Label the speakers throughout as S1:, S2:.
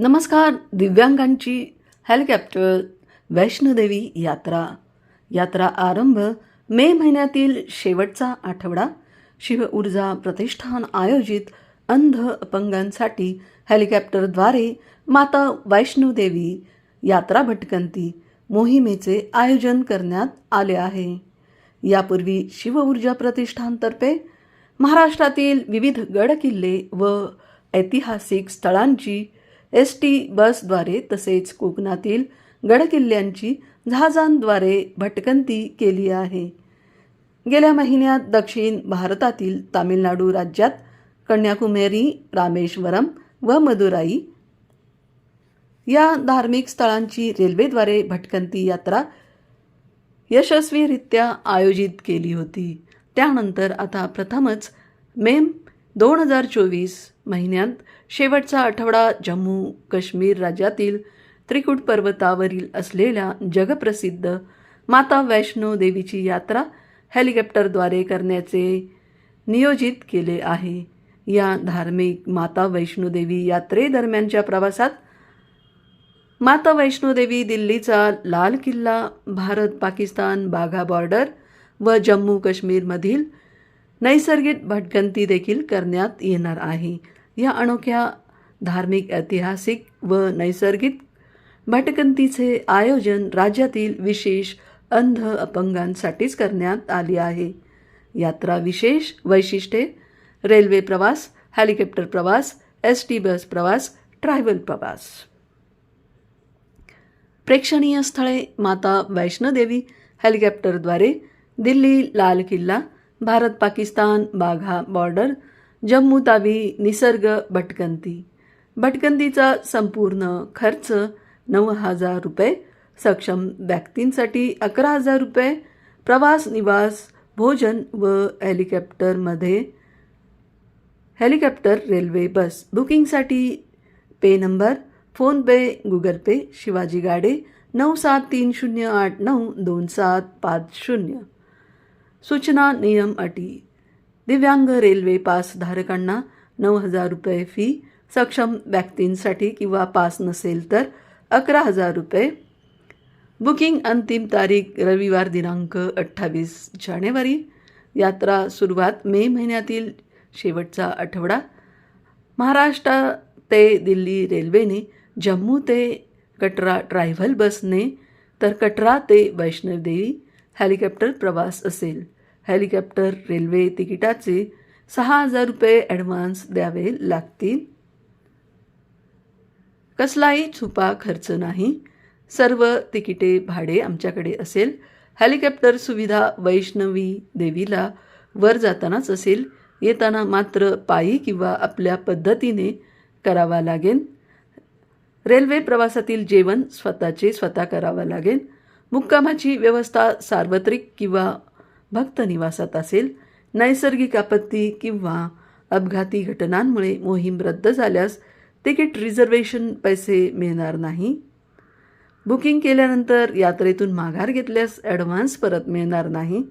S1: नमस्कार दिव्यांगांची हेलिकॉप्टर वैष्णोदेवी यात्रा. यात्रा आरंभ मे महिन्यातील शेवटचा आठवडा. शिव ऊर्जा प्रतिष्ठान आयोजित अंध अपंगांसाठी हेलिकॉप्टरद्वारे माता वैष्णोदेवी यात्रा भटकंती मोहिमेचे आयोजन करण्यात आले आहे. यापूर्वी शिव ऊर्जा प्रतिष्ठानतर्फे महाराष्ट्रातील विविध गडकिल्ले व ऐतिहासिक स्थळांची एस टी बसद्वारे तसेच कोकणातील गडकिल्ल्यांची जहाजांद्वारे भटकंती केली आहे. गेल्या महिन्यात दक्षिण भारतातील तामिळनाडू राज्यात कन्याकुमारी रामेश्वरम व मदुराई या धार्मिक स्थळांची रेल्वेद्वारे भटकंती यात्रा यशस्वीरित्या आयोजित केली होती. त्यानंतर आता प्रथमच मे दोन हजार चोवीस महिन्यात शेवटचा आठवडा जम्मू काश्मीर राज्यातील त्रिकूट पर्वतावरील असलेल्या जगप्रसिद्ध माता वैष्णो देवीची यात्रा हेलिकॉप्टरद्वारे करण्याचे नियोजित केले आहे. या धार्मिक माता वैष्णोदेवी यात्रेदरम्यानच्या प्रवासात माता वैष्णोदेवी दिल्लीचा लाल किल्ला भारत पाकिस्तान बाघा बॉर्डर व जम्मू काश्मीरमधील नैसर्गिक भटकंती देखील करण्यात येणार आहे. या अनोख्या धार्मिक ऐतिहासिक व नैसर्गिक भटकंतीचे आयोजन राज्यातील विशेष अंध अपंगांसाठीच करण्यात आली आहे. यात्रा विशेष वैशिष्ट्ये रेल्वे प्रवास हेलिकॉप्टर प्रवास एस टी बस प्रवास ट्रॅव्हल प्रवास. प्रेक्षणीय स्थळे माता वैष्णोदेवी हेलिकॉप्टरद्वारे दिल्ली लाल किल्ला भारत पाकिस्तान बाघा बॉर्डर जम्मू तावी निसर्ग भटकंती. भटकंतीचा संपूर्ण खर्च नऊ हजार रुपये. सक्षम व्यक्तींसाठी अकरा हजार रुपये. प्रवास निवास भोजन व हेलिकॉप्टरमध्ये हेलिकॉप्टर रेल्वे बस. बुकिंगसाठी pay number PhonePe Google Pay Shivaji Gade नऊ सात तीन शून्य आठ नऊ दोन सात पाच शून्य. सूचना नियम अटी दिव्यांग रेल्वे पास धारकांना नऊ हजार रुपये फी सक्षम व्यक्तींसाठी किंवा पास नसेल तर अकरा हजार रुपये. बुकिंग अंतिम तारीख रविवार दिनांक अठ्ठावीस जानेवारी. यात्रा सुरुवात मे महिन्यातील शेवटचा आठवडा. महाराष्ट्र ते दिल्ली रेल्वेने जम्मू ते कटरा ट्रायव्हल बसने तर कटरा ते वैष्णवदेवी हेलिकॉप्टर प्रवास असेल. हेलिकॉप्टर रेल्वे तिकिटाचे सहा हजार रुपये ॲडव्हान्स द्यावे लागतील. कसलाही छुपा खर्च नाही. सर्व तिकिटे भाडे आमच्याकडे असेल. हेलिकॉप्टर सुविधा वैष्णवी देवीला वर जातानाच असेल. येताना मात्र पायी किंवा आपल्या पद्धतीने करावा लागेल. रेल्वे प्रवासातील जेवण स्वतःचे स्वतः करावं लागेल. मुक्कामाची व्यवस्था सार्वत्रिक किंवा भक्त निवासात असेल नैसर्गिक आपत्ती किंवा अपघाती घटनांमुळे मोहीम रद्द झाल्यास तिकीट रिझर्वेशन पैसे मिळणार नाही. बुकिंग केल्यानंतर यात्रेतून माघार घेतल्यास ॲडव्हान्स परत मिळणार नाही.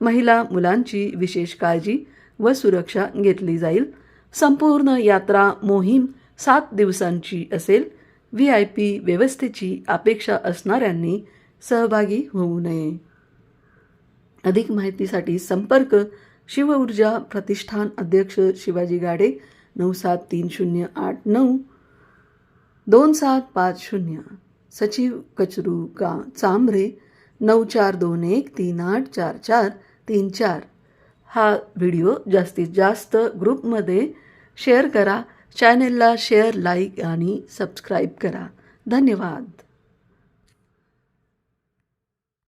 S1: महिला मुलांची विशेष काळजी व सुरक्षा घेतली जाईल. संपूर्ण यात्रा मोहीम सात दिवसांची असेल. व्ही आय पी व्यवस्थेची अपेक्षा असणाऱ्यांनी सहभागी होऊ नये. अधिक माहितीसाठी संपर्क शिव ऊर्जा प्रतिष्ठान अध्यक्ष शिवाजी गाडे नऊ सात तीन शून्य आठ नऊ दोन सात पाच शून्य. सचिव कचरू का चांबरे नऊ चार दोन एक तीन आठ चार चार तीन चार. हा व्हिडिओ जास्तीत जास्त ग्रुपमध्ये शेअर करा चॅनेलला शेअर लाईक आणि सबस्क्राईब करा. धन्यवाद.